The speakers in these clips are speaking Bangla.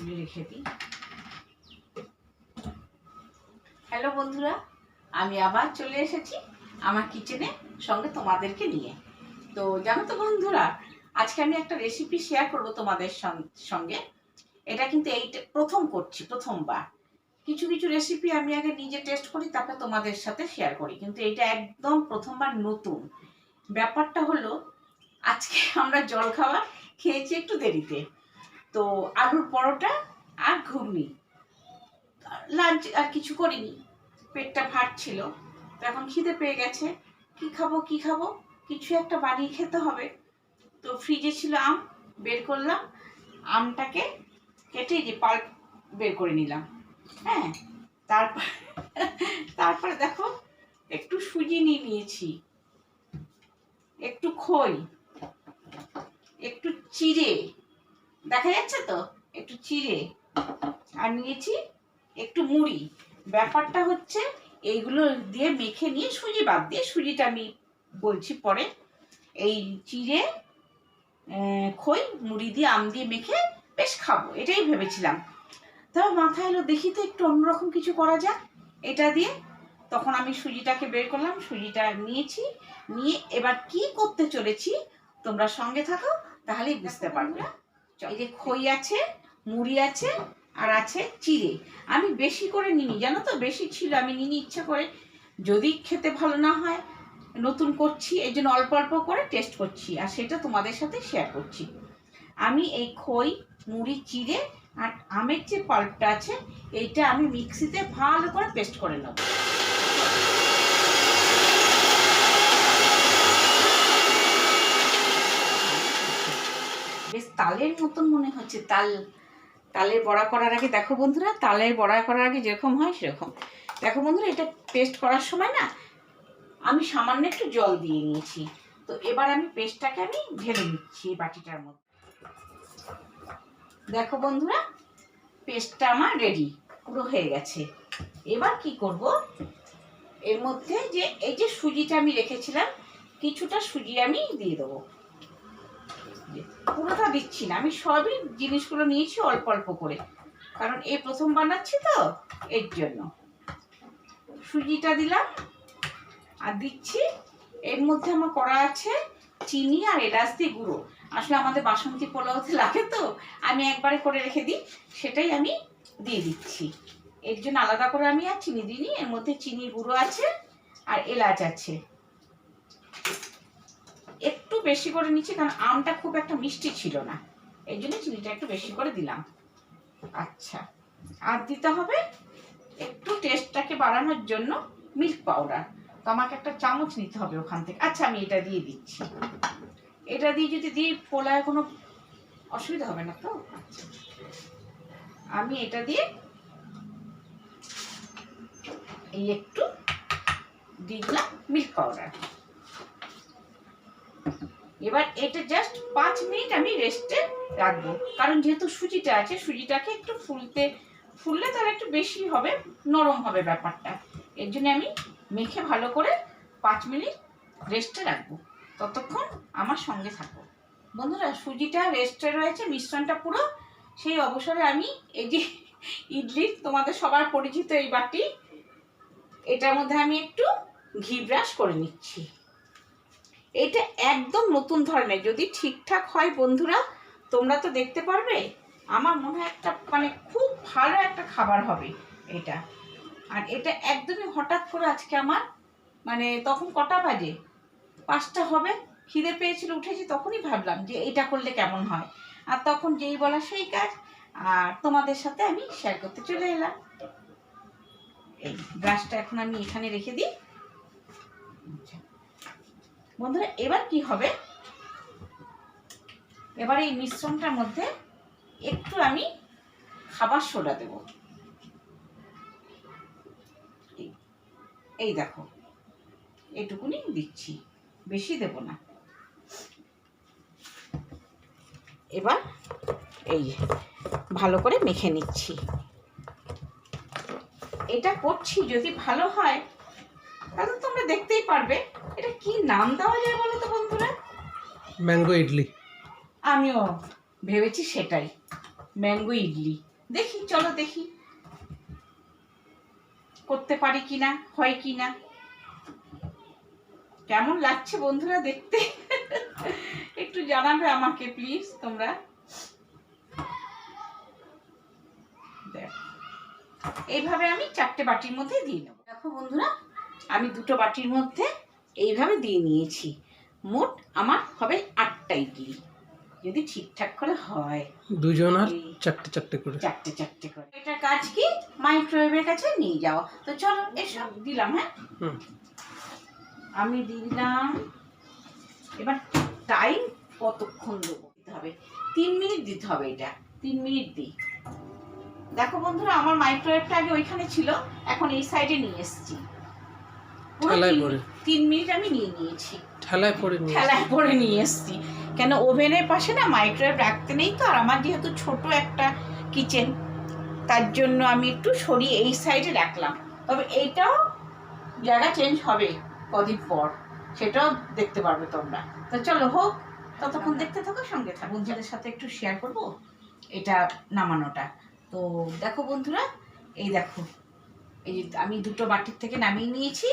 তুলে রেখে দিই। হ্যালো বন্ধুরা, আমি আবার চলে এসেছি আমার কিচেনে সঙ্গে তোমাদেরকে নিয়ে। তো জানো তো বন্ধুরা, আজকে আমি একটা রেসিপি শেয়ার করব তোমাদের সঙ্গে। এটা কিন্তু এই প্রথম করছি, প্রথমবার। কিছু কিছু রেসিপি আমি আগে নিজে টেস্ট করি, তারপর তোমাদের সাথে শেয়ার করি। কিন্তু এটা একদম প্রথমবার নতুন। ব্যাপারটা হলো, আজকে আমরা জল খাবার খেয়েছি একটু দেরিতে। তো আলুর পরোটা আর ঘুগনি। লাঞ্চ আর কিছু করিনি, পেটটা ফাটছিল। তো এখন খিদে পেয়ে গেছে, কি খাব কি খাব? কিছু একটা বানিয়ে খেতে হবে। তো ফ্রিজে ছিল আম, বের করলাম। আমটাকে কেটে যে পাল্প বের করে নিলাম। হ্যাঁ তারপর, তারপরে দেখো, একটু সুজি নিয়ে নিয়েছি। একটু খই, একটু চিড়ে দেখা যাচ্ছে তো? একটু চিড়ে। আর নিয়েছি একটু মুড়ি। ব্যাপারটা হচ্ছে এইগুলো দিয়ে মেখে নিয়ে সুজি বাদ দিয়ে, সুজিটা আমি বলছি পরে, এই চিড়ে খই, মুড়ি দিয়ে, আম দিয়ে মেখে বেশ খাব, এটাই ভেবেছিলাম। তবে মাথায় এলো, দেখি তো একটু অন্যরকম কিছু করা যাক। এটা দিয়ে তখন আমি সুজিটাকে বের করলাম, সুজিটা নিয়েছি, নিয়ে এবার কি করতে চলেছি তোমরা সঙ্গে থাকো, তাহলেই বুঝতে পারবে। এই যে খই আছে, মুড়ি আছে, আর আছে চিড়ে। আমি বেশি করে নিনি জানো তো? বেশি ছিল, আমি নিনি ইচ্ছা করে। যদি খেতে ভালো না হয়, নতুন করছি এই জন্য অল্প অল্প করে টেস্ট করছি, আর সেটা তোমাদের সাথে শেয়ার করছি। আমি এই খই, মুড়ি, চিড়ে, আর আমের যে পাল্পটা আছে, এইটা আমি মিক্সিতে ভালো করে পেস্ট করে নেব বেশ তালের মতন মনে হচ্ছে, তাল, তালের বড়া করার আগে দেখো বন্ধুরা, তালের বড়া করার আগে যেরকম হয় সেরকম। দেখো বন্ধুরা, এটা পেস্ট করার সময় না আমি সামান্য একটু জল দিয়ে নিয়েছি। তো এবার আমি পেস্টটাকে আমি ঢেলে নিচ্ছি বাটিটার মধ্যে। দেখো বন্ধুরা পেস্টটা আমার রেডি পুরো হয়ে গেছে। এবার কি করব? এর মধ্যে যে, এই যে সুজিটা আমি রেখেছিলাম, কিছুটা সুজি আমি দিয়ে দেবো। পুরোটা দিচ্ছি না। আমি সবই জিনিসগুলো নিয়েছি অল্প অল্প করে। কারণ এই প্রথম বানাচ্ছি তো, এর জন্য। সুজিটা দিলাম, আর দিচ্ছি, এর মধ্যে আমার করা আছে চিনি আর এলাচ দিয়ে গুঁড়ো। আসলে আমাদের বাসন্তী পোলাওতে লাগে তো, আমি একবারে করে রেখে দিই, সেটাই আমি দিয়ে দিচ্ছি। এর জন্য আলাদা করে আমি আর চিনি দিইনি, এর মধ্যে চিনির গুঁড়ো আছে আর এলাচ আছে। বেশি করে নিচ্ছি, কারণ আমটা খুব একটা মিষ্টি ছিল না। এই জন্য চিনিটা একটু বেশি করে দিলাম। আচ্ছা। আর দিতে হবে একটু টেস্টটাকে বাড়ানোর জন্য মিল্ক পাউডার। তো আমাকে একটা চামচ নিতে হবে ওখান থেকে। আচ্ছা আমি এটা দিয়ে দিচ্ছি। এটা দিয়ে যদি দিই, পোলায় কোনো অসুবিধা হবে না তো? আচ্ছা। আমি এটা দিয়ে এই একটু দিয়ে দিলাম মিল্ক পাউডার। এবার এটা জাস্ট পাঁচ মিনিট আমি রেস্টে রাখব। কারণ যেহেতু সুজিটা আছে, সুজিটাকে একটু ফুলতে, ফুললে তাহলে একটু বেশি হবে, নরম হবে ব্যাপারটা। এর জন্য আমি মেখে ভালো করে পাঁচ মিনিট রেস্টে রাখব। ততক্ষণ আমার সঙ্গে থাকো। বন্ধুরা, সুজিটা রেস্টে রয়েছে, মিশ্রণটা পুরো। সেই অবসরে আমি এই যে ইডলি, তোমাদের সবার পরিচিত এই বাটি, এটার মধ্যে আমি একটু ঘি ব্রাশ করে নিচ্ছি। এটা একদম নতুন ধরনের। যদি ঠিকঠাক হয় বন্ধুরা, তোমরা তো দেখতে পারবে, আমার মনে হয় একটা মানে খুব ভালো একটা খাবার হবে এটা। আর এটা একদমই হঠাৎ করে আজকে আমার মানে তখন কটা বাজে? পাঁচটা হবে, খিদে পেয়েছিল, উঠেছি, তখনই ভাবলাম যে এটা করলে কেমন হয়। আর তখন যেই বলা সেই কাজ, আর তোমাদের সাথে আমি শেয়ার করতে চলে এলাম। এই ব্রাশটা এখন আমি এখানে রেখে দিই। আচ্ছা। বন্ধুরা, এবার কি হবে? এবার এই মিশ্রণটার মধ্যে একটু আমি খাবার সোডা দেব। এই- দেখো, এটুকুনি দিচ্ছি, বেশি দেব না। এবার এই ভালো করে মেখে নিচ্ছি। এটা করছি, যদি ভালো হয়, তাহলে তোমরা দেখতেই পারবে। কি নাম দেওয়া যায় বলো তো বন্ধুরা? ম্যাঙ্গো ইডলি। আমিও ভেবেছি সেটাই। ম্যাঙ্গো ইডলি। দেখি চলো দেখি। করতে পারি কিনা হয় কিনা? কেমন লাগছে বন্ধুরা দেখতে? একটু জানাবে আমাকে প্লিজ তোমরা। দেখ। এইভাবে আমি চারটে বাটির মধ্যে দিয়ে নেব। দেখো বন্ধুরা আমি দুটো বাটির মধ্যে এইভাবে দিয়ে নিয়েছি। মোট আমার হবে আটটা ইডলি যদি ঠিকঠাক করে হয়। দুজন আর চারটে চারটে করে। চারটে চারটে করে। এটার কাজ কি? মাইক্রোওয়েভের কাছে নিয়ে যাওয়া তো চলো এসব দিলাম হ্যাঁ? আমি দিলাম। এবার টাইম কতক্ষণ দেবো? দিতে হবে। তিন মিনিট দিতে হবে এটা। তিন মিনিট দিই। দেখো বন্ধুরা আমার মাইক্রোওয়েভটা আগে ওইখানে ছিল। এখন এই সাইডে নিয়ে এসেছি। ঠেলায় পড়ে। তিন মিনিট আমি নিয়ে নিয়েছি। ঠেলায় পড়ে ঠেলায় পরে নিয়ে এসেছি। কেন ওভেনের পাশে না মাইক্রোওয়েভ রাখতে নেই তো আর আমার যেহেতু ছোট একটা কিচেন তার জন্য আমি একটু সরিয়ে এই সাইডে রাখলাম। তবে এইটাও জায়গা চেঞ্জ হবে কদিন পর। সেটাও দেখতে পারবে তোমরা। তো চলো হোক ততক্ষণ দেখতে থাকো সঙ্গে থাকো। বন্ধুদের সাথে একটু শেয়ার করব। এটা নামানোটা। তো দেখো বন্ধুরা এই দেখো। এই আমি দুটো বাটির থেকে নামিয়ে নিয়েছি।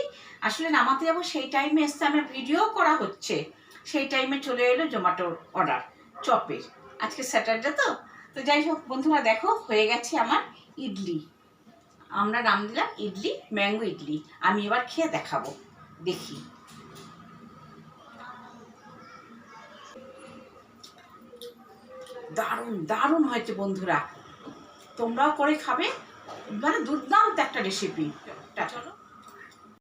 আসলে নামাতে যাব সেই টাইমে এসছে আমার ভিডিও করা হচ্ছে। সেই টাইমে চলে এলো জোম্যাটোর অর্ডার চপের। আজকে স্যাটারডে তো তো যাই হোক বন্ধুরা দেখো, হয়ে গেছে আমার ইডলি। আমরা নাম দিলাম ইডলি, ম্যাঙ্গো ইডলি। আমি এবার খেয়ে দেখাবো, দেখি। দারুণ দারুণ হয়েছে বন্ধুরা। তোমরাও করে খাবে। মানে দুর্দান্ত একটা রেসিপি চলো।